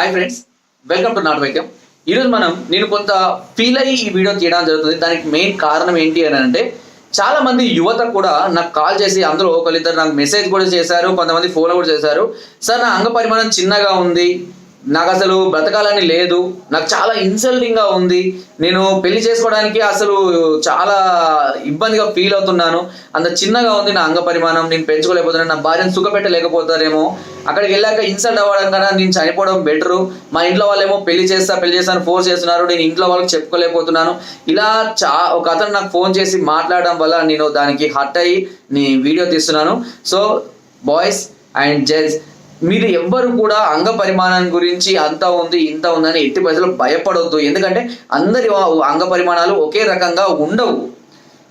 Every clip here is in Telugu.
హాయ్ ఫ్రెండ్స్ వెల్కమ్ టు నాట్ వైద్యం ఈరోజు మనం నేను కొంత ఫీల్ అయ్యి ఈ వీడియో తీయడం జరుగుతుంది. దానికి మెయిన్ కారణం ఏంటి అని అంటే చాలా మంది యువత కూడా నాకు కాల్ చేసి అందరూ ఒకరిద్దరు నాకు మెసేజ్ కూడా చేశారు కొంతమంది ఫోన్ కూడా చేశారు. సార్ నా అంగ పరిమాణం చిన్నగా ఉంది. నాకు అసలు బ్రతకాలని లేదు. నాకు చాలా ఇన్సల్టింగ్గా ఉంది. నేను పెళ్ళి చేసుకోవడానికి అసలు చాలా ఇబ్బందిగా ఫీల్ అవుతున్నాను. అంత చిన్నగా ఉంది నా అంగ పరిమాణం. నేను పెంచుకోలేకపోతున్నాను. నా భార్యను సుఖపెట్టలేకపోతారేమో అక్కడికి వెళ్ళాక ఇన్సల్ట్ అవ్వడం కన్నా నేను చనిపోవడం బెటరు మా ఇంట్లో వాళ్ళేమో పెళ్ళి చేస్తా పెళ్ళి చేస్తాను ఫోర్స్ చేస్తున్నారు. నేను ఇంట్లో వాళ్ళకి చెప్పుకోలేకపోతున్నాను. ఇలా చా ఒక అతను నాకు ఫోన్ చేసి మాట్లాడడం వల్ల నేను దానికి హట్ అయ్యి నీ వీడియో తీస్తున్నాను. సో బాయ్స్ అండ్ జెంట్స్ మీరు ఎవ్వరు కూడా అంగ పరిమాణం గురించి అంత ఉంది ఇంత ఉందని ఎట్టి పరిస్థితుల్లో భయపడొద్దు. ఎందుకంటే అందరి అంగ పరిమాణాలు ఒకే రకంగా ఉండవు.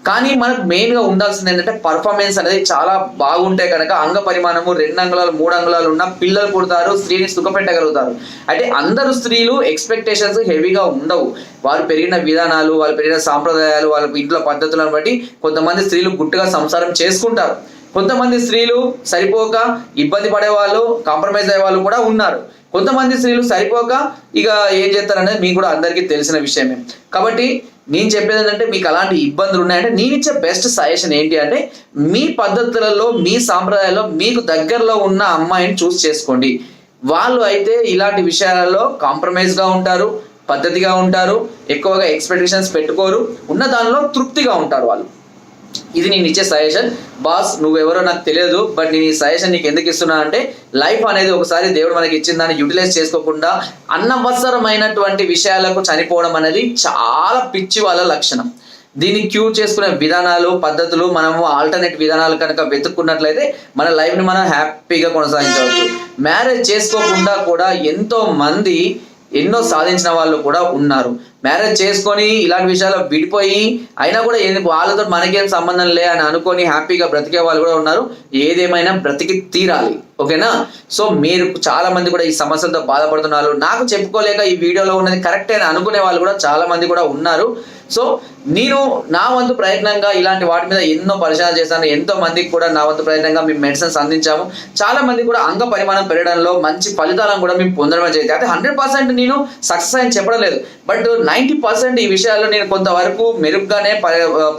కానీ మనకు మెయిన్గా ఉండాల్సింది ఏంటంటే పర్ఫార్మెన్స్ అనేది చాలా బాగుంటే కనుక అంగ పరిమాణము రెండు అంగుళాలు మూడు అంగుళాలు ఉన్న పిల్లలు పుడతారు స్త్రీని సుఖపెట్టగలుగుతారు. అంటే అందరు స్త్రీలు ఎక్స్పెక్టేషన్స్ హెవీగా ఉండవు. వారు పెరిగిన విధానాలు వాళ్ళు పెరిగిన సాంప్రదాయాలు వాళ్ళ ఇంట్లో పద్ధతులను బట్టి కొంతమంది స్త్రీలు గుట్టుగా సంసారం చేసుకుంటారు. కొంతమంది స్త్రీలు సరిపోక ఇబ్బంది పడే వాళ్ళు కాంప్రమైజ్ అయ్యే వాళ్ళు కూడా ఉన్నారు. కొంతమంది స్త్రీలు సరిపోక ఇక ఏం చేస్తారనేది మీకు కూడా అందరికీ తెలిసిన విషయమే. కాబట్టి నేను చెప్పేది ఏంటంటే మీకు అలాంటి ఇబ్బందులు ఉన్నాయంటే నేను ఇచ్చే బెస్ట్ సజెషన్ ఏంటి అంటే మీ పద్ధతులలో మీ సాంప్రదాయాల్లో మీకు దగ్గరలో ఉన్న అమ్మాయిని చూస్ చేసుకోండి. వాళ్ళు అయితే ఇలాంటి విషయాలలో కాంప్రమైజ్గా ఉంటారు పద్ధతిగా ఉంటారు ఎక్కువగా ఎక్స్పెక్టేషన్స్ పెట్టుకోరు ఉన్న దానిలో తృప్తిగా ఉంటారు వాళ్ళు. ఇది నేను ఇచ్చే సజెషన్ బాస్ నువ్వెవరో నాకు తెలియదు బట్ నేను ఈ సజెషన్ నీకు ఎందుకు ఇస్తున్నా అంటే లైఫ్ అనేది ఒకసారి దేవుడు మనకి ఇచ్చిన దాన్ని యూటిలైజ్ చేసుకోకుండా అనవసరమైనటువంటి విషయాలకు చనిపోవడం అనేది చాలా పిచ్చి వాళ్ళ లక్షణం. దీన్ని క్యూర్ చేసుకునే విధానాలు పద్ధతులు మనము ఆల్టర్నేట్ విధానాలు కనుక వెతుక్కున్నట్లయితే మన లైఫ్ని మనం హ్యాపీగా కొనసాగించవచ్చు. మ్యారేజ్ చేసుకోకుండా కూడా ఎంతో మంది ఎన్నో సాధించిన వాళ్ళు కూడా ఉన్నారు. మ్యారేజ్ చేసుకొని ఇలాంటి విషయాలు విడిపోయి అయినా కూడా ఏంది వాళ్ళతో మనకేం సంబంధం లే అని అనుకొని హ్యాపీగా బ్రతికే వాళ్ళు కూడా ఉన్నారు. ఏదేమైనా బ్రతికి తీరాలి. ఓకేనా? సో మీరు చాలా మంది కూడా ఈ సమస్యలతో బాధపడుతున్నారు. నాకు చెప్పుకోలేక ఈ వీడియోలో ఉన్నది కరెక్ట్ అని అనుకునే వాళ్ళు కూడా చాలా మంది కూడా ఉన్నారు. సో నేను నా వంతు ప్రయత్నంగా ఇలాంటి వాటి మీద ఎన్నో పరిశీలన చేశాను. ఎంతో మందికి కూడా నా వంతు ప్రయత్నంగా మేము మెడిసిన్స్ అందించాము. చాలా మంది కూడా అంగ పరిమాణం పెరగడంలో మంచి ఫలితాలను కూడా మేము పొందడం జరిగింది. అయితే హండ్రెడ్ పర్సెంట్ నేను సక్సెస్ అని చెప్పడం లేదు. బట్ నైంటీ పర్సెంట్ ఈ విషయాల్లో నేను కొంతవరకు మెరుగ్గానే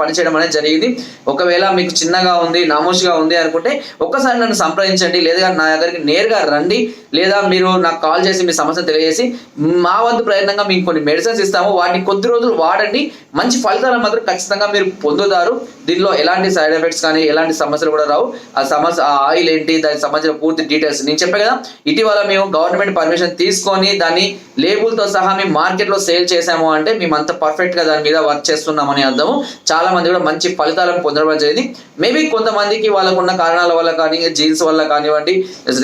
పనిచేయడం అనేది జరిగింది. ఒకవేళ మీకు చిన్నగా ఉంది నామోషిగా ఉంది అనుకుంటే ఒక్కసారి నన్ను సంప్రదించండి. లేదా నా దగ్గరికి నేరుగా రండి. లేదా మీరు నాకు కాల్ చేసి మీ సమస్య తెలియజేసి మా వంతు ప్రయత్నంగా మీకు కొన్ని మెడిసిన్స్ ఇస్తాము. వాటిని కొద్ది రోజులు వాడండి. మంచి ఫలితాలను మాత్రం ఖచ్చితంగా మీరు పొందుతారు. దీనిలో ఎలాంటి సైడ్ ఎఫెక్ట్స్ కానీ ఎలాంటి సమస్యలు కూడా రావు. ఆ సమస్య ఆ ఆయిల్ ఏంటి దానికి సంబంధించిన పూర్తి డీటెయిల్స్ నేను చెప్పే కదా. ఇటీవల మేము గవర్నమెంట్ పర్మిషన్ తీసుకొని దాన్ని లేబుల్తో సహా మేము మార్కెట్లో సేల్ చేసాము అంటే మేము అంత పర్ఫెక్ట్గా దాని మీద వర్క్ చేస్తున్నామని అర్థము. చాలా మంది కూడా మంచి ఫలితాలను పొందడం జరిగింది. మేబీ కొంతమందికి వాళ్ళకున్న కారణాల వల్ల కానీ జీన్స్ వల్ల కానివ్వండి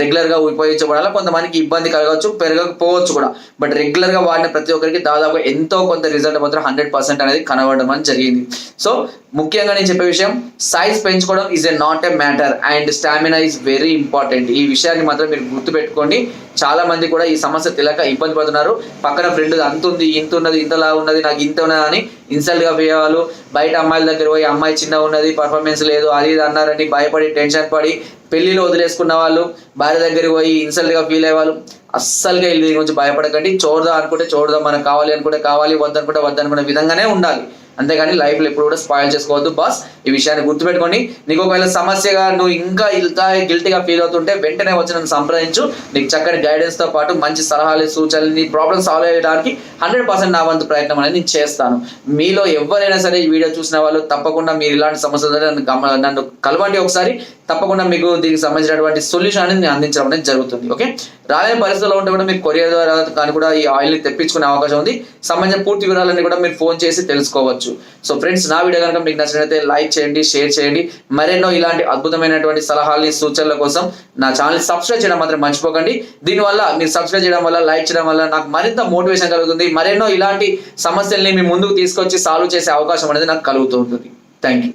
రెగ్యులర్గా ఉపయోగించబడాలి కొంతమందికి ఇబ్బంది కలగవచ్చు పెరగకపోవచ్చు కూడా. బట్ రెగ్యులర్గా వాడిన ప్రతి ఒక్కరికి దాదాపు ఎంతో కొంత రిజల్ట్ మాత్రం హండ్రెడ్ పర్సెంట్ అనేది కనబడడం అని జరిగింది. సో ముఖ్యంగా నేను చెప్పే విషయం సైజ్ పెంచుకోవడం is a not a matter and stamina is very important ఈ విషయాన్ని మాత్రం మీరు గుర్తుపెట్టుకోండి. చాలా మంది కూడా ఈ సమస్య తెలియక ఇబ్బంది పడుతున్నారు. పక్కన ఫ్రెండ్ అంత ఉంది ఇంత ఉన్నది ఇంతలా ఉన్నది నాకు ఇంత ఉన్నది అని ఇన్సల్ట్గా ఫీల్ అవ్వాలి. బయట అమ్మాయిల దగ్గర పోయి అమ్మాయి చిన్న ఉన్నది పర్ఫార్మెన్స్ లేదు అది ఇది అన్నారని భయపడి టెన్షన్ పడి పెళ్ళిలో వదిలేసుకున్న వాళ్ళు భార్య దగ్గరికి పోయి ఇన్సల్ట్గా ఫీల్ అయ్యేవాళ్ళు అస్సలుగా వీళ్ళ గురించి భయపడకండి. చూడదా అనుకుంటే చూడదా మనకు కావాలి అనుకుంటే కావాలి వద్దనుకుంటే వద్దనుకునే విధంగానే ఉండాలి. అంతేగాని లైఫ్లో ఎప్పుడు కూడా స్పాయిల్ చేసుకోవద్దు. బాస్ ఈ విషయాన్ని గుర్తుపెట్టుకోండి. నీకు ఒకవేళ సమస్యగా నువ్వు ఇంకా ఇంత గిల్టీగా ఫీల్ అవుతుంటే వెంటనే వచ్చి నన్ను సంప్రదించు. నీకు చక్కటి గైడెన్స్తో పాటు మంచి సలహాలు సూచనలు నీ ప్రాబ్లమ్ సాల్వ్ అయ్యడానికి హండ్రెడ్ పర్సెంట్ నా వంతు ప్రయత్నం అనేది నేను చేస్తాను. మీలో ఎవరైనా సరే ఈ వీడియో చూసిన వాళ్ళు తప్పకుండా మీరు ఇలాంటి సమస్యలు నన్ను నన్ను కలవండి ఒకసారి. తప్పకుండా మీకు దీనికి సంబంధించినటువంటి సొల్యూషన్ అనేది నేను అందించడం అనేది జరుగుతుంది. ఓకే రాలేని పరిస్థితుల్లో ఉంటే కూడా మీకు కొరియర్ ద్వారా కానీ కూడా ఈ ఆయిల్ని తెప్పించుకునే అవకాశం ఉంది. సంబంధించిన పూర్తి వివరాలన్నీ కూడా మీరు ఫోన్ చేసి తెలుసుకోవచ్చు. సో ఫ్రెండ్స్ నా వీడియో కనుక మీకు నచ్చినట్లయితే లైక్ చేయండి షేర్ చేయండి. మరెన్నో ఇలాంటి అద్భుతమైనటువంటి సలహాలు సూచనల కోసం నా ఛానల్ సబ్స్క్రైబ్ చేయడం మాత్రం మర్చిపోకండి. దీనివల్ల మీరు సబ్స్క్రైబ్ చేయడం వల్ల లైక్ చేయడం వల్ల నాకు మరింత మోటివేషన్ కలుగుతుంది. మరెన్నో ఇలాంటి సమస్యల్ని మీ ముందుకు తీసుకొచ్చి సాల్వ్ చేసే అవకాశం అనేది నాకు కలుగుతూ ఉంటుంది. Thank you